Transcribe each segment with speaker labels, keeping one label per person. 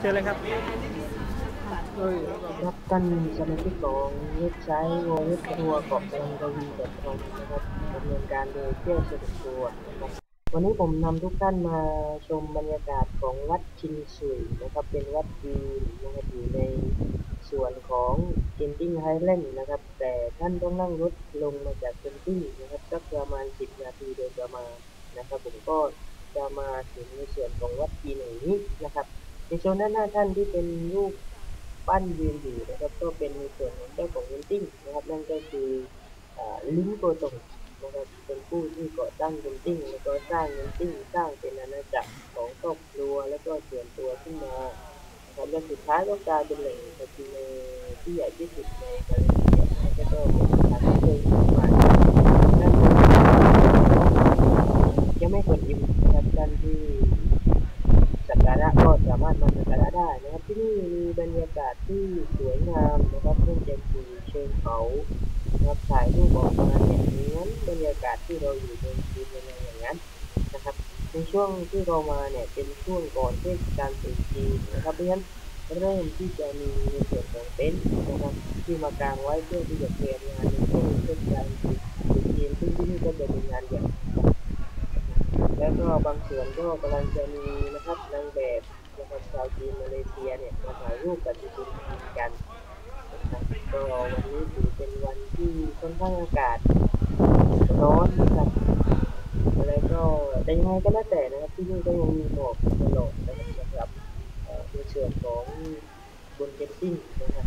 Speaker 1: เชิญเลยครับ
Speaker 2: รับท่านสมาชิกของเว็บไซต์วอลเล็ตทัวร์เกาะลังกวีดอทคอมนะครับดำเนินการโดยเที่ยวสดวกตัวนะครับวันนี้ผมนำทุกท่านมาชมบรรยากาศของวัดชินสุยนะครับเป็นวัดจีนนะครับอยู่ในส่วนของเกนติ้งไฮแลนด์นะครับ แต่ท่านต้องนั่งรถลงมาจากเกนติ้งนะครับสักประมาณ 10 นาทีโดยประมาณนะครับ ผมก็จะมาถึงในส่วนของวัดจีนแห่งนี้นะครับ ในโซนด้านหน้าท่านที่เป็นรูปปั้นยืนอยู่นะครับก็เป็นในส่วนของเจ้าของเวนติ้งนะครับนั่นก็คือลิงโกตงนะครับเป็นผู้ที่ก่อตั้งเวนติ้งแล้วก็สร้างเวนติ้งสร้างเป็นอาณาจักรของครอบครัวแล้วก็ส่วนตัวขึ้นมานะครับและสุดท้ายก็กลายเป็นแหล่งคาสิโนที่ใหญ่ที่สุดในมาเลเซียก็เป็นสถานที่เชิงสมัยนั่นยังไม่กดอิ่มนะครับท่านที่ สักการะก็สามารถมาสักการะได้ นะครับที่นี่มีบรรยากาศที่สวยงามนะครับเช่นเดียวกับเชิงเขานะครับถ่ายรูปออกมาเนี่ยเหมือนบรรยากาศที่เราอยู่ในคืนในอย่างนั้นนะครับ ในช่วงที่เรามาเนี่ยเป็นช่วงก่อนเทศกาลตรุษจีนนะครับเพราะฉะนั้นเริ่มที่จะมีในส่วนของเต็นท์นะครับที่มากางไว้เพื่อที่จะเตรียมงานในช่วงเทศกาลตรุษจีนซึ่งที่นี่ก็จะเป็นงานใหญ่แล้วก็บางส่วนก็กำลังจะมีนะครับนางแบบ ครับชาวจีนมาเลเซียเนี่ยมาถ่ายรูปกับที่คุณกันนะครับก็วันนี้ถือเป็นวันที่ค่อนข้างอากาศร้อนนะครับแล้วก็แต่ยังไงก็แล้วแต่นะครับที่นี่ก็ยังมีหมอกตลอดนะครับสำหรับเอ่อในส่วนของบนเกตติ้งนะครับ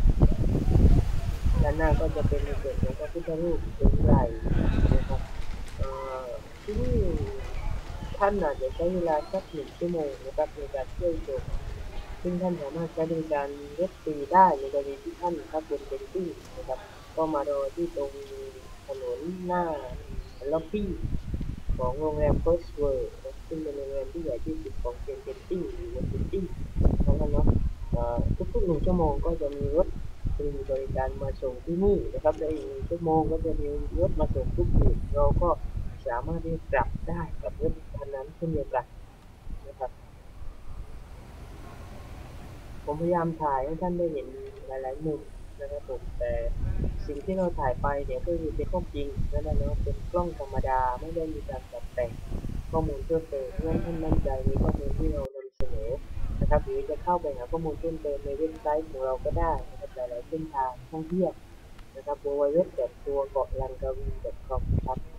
Speaker 2: ด้านหน้าก็จะเป็นในส่วนของพระพุทธรูปองค์ใหญ่นะครับเอ่อที่นี่ ท่านอาจจะใช้เวลาสักหนึ่งชั่วโมงนะครับในการเที่ยวชมซึ่งท่านสามารถใช้บริการรถฟรีได้ในกรณีที่ท่านขับบนเบนตี้นะครับ ก็มารอที่ตรงถนนหน้าล็อบบี้ของโรงแรม First World นะซึ่งเป็นโรงแรมที่ใหญ่ที่สุดของเกนเบนตี้อยู่บนเบนตี้นะครับเนาะทุกๆหนึ่งชั่วโมงก็จะมีรถฟรีบริการมาส่งที่นี่นะครับและอีกหนึ่งชั่วโมงก็จะมีรถมาส่งทุกจุดเราก็สามารถที่จะกลับได้กับรถคันนั้นเช่นเดียวกันนะครับ ผมพยายามถ่ายให้ท่านได้เห็นหลายๆมุมนะครับผมแต่สิ่งที่เราถ่ายไปเนี่ยก็คือเป็นข้อจริงนั่นและเนะเป็นกล้องธรรมดาไม่ได้มีการตัดแต่งข้อมูลเพิ่มเติมเพื่อให้ท่านมั่นใจในข้อมูลที่เรานำเสนอนะครับหรือจะเข้าไปหาข้อมูลเพิ่มเติมในเว็บไซต์ของเราก็ได้นะครับหลายๆเส้นทางท่องเที่ยวนะครับ www. ตัวเกาะลังกาวี .com ครับ